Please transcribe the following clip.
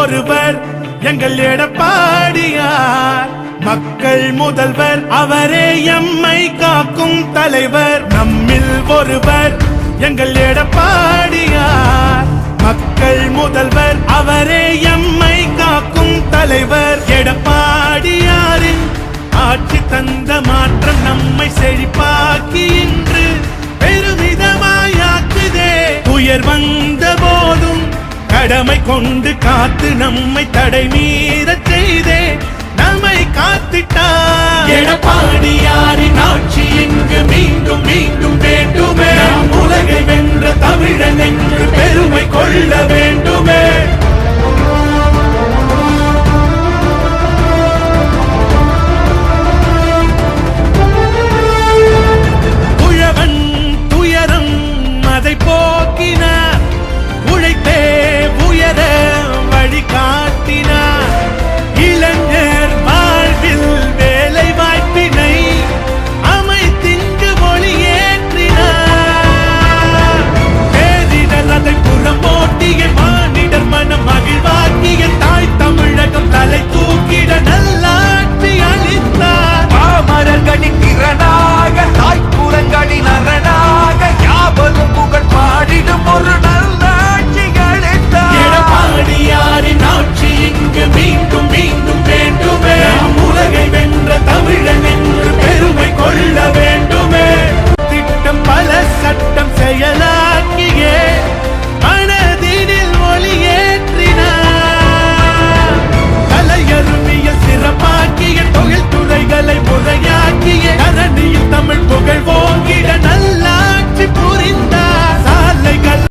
ஒருவர் எங்கள் எடப்பாடியார். மக்கள் முதல்வர் அவரே எம்மை காக்கும் தலைவர். நம்மில் ஒருவர் எங்கள் எடப்பாடியார். மக்கள் முதல்வர் அவரே எம்மை காக்கும் தலைவர். எடப்பாடியாரின் ஆட்சி தந்த மாற்றம் நம்மை செழிப்பாக்கி இன்று பெருமிதமாயாக்குதே உயர் வந்த கடமை கொண்டு காத்து நம்மை தடை மீறச் செய்தே. நம்மை காத்து